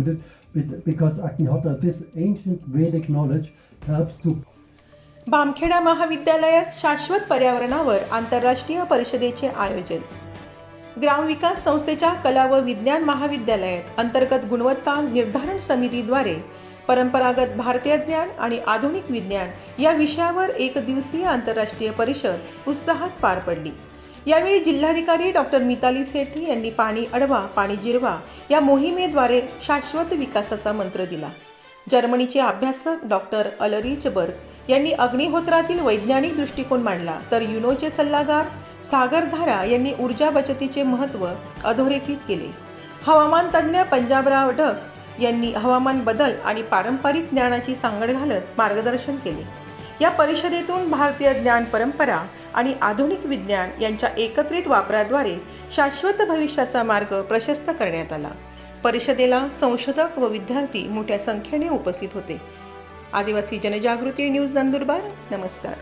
included Because Agnihota, this ancient Vedic knowledge helps to Bamkheda महाविद्यालयात शाश्वत पर्यावरणावर आंतरराष्ट्रीय परिषदेचे आयोजन. ग्रामविकास संस्थेच्या कला व विज्ञान महाविद्यालयात अंतर्गत गुणवत्ता निर्धारण समितीद्वारे परंपरागत भारतीय ज्ञान आणि आधुनिक विज्ञान या विषयावर एक दिवसीय आंतरराष्ट्रीय परिषद उत्साहात पार पडली. यावेळी जिल्हाधिकारी डॉक्टर मिताली सेठी यांनी पाणी अडवा पाणी जिरवा या मोहिमेद्वारे शाश्वत विकासाचा मंत्र दिला. जर्मनीचे अभ्यासक डॉक्टर अलरीच बर्ग यांनी अग्निहोत्रातील वैज्ञानिक दृष्टिकोन मांडला. तर युनोचे सल्लागार सागरधारा यांनी ऊर्जा बचतीचे महत्त्व अधोरेखित केले. हवामान तज्ज्ञ पंजाबराव ढग यांनी हवामान बदल आणि पारंपरिक ज्ञानाची सांगड घालत मार्गदर्शन केले. या परिषदेतून भारतीय ज्ञान परंपरा आणि आधुनिक विज्ञान यांच्या एकत्रित वापराद्वारे शाश्वत भविष्याचा मार्ग प्रशस्त करण्यात आला. परिषदेला संशोधक व विद्यार्थी मोठ्या संख्येने उपस्थित होते. आदिवासी जनजागृती न्यूज नंदुरबार नमस्कार.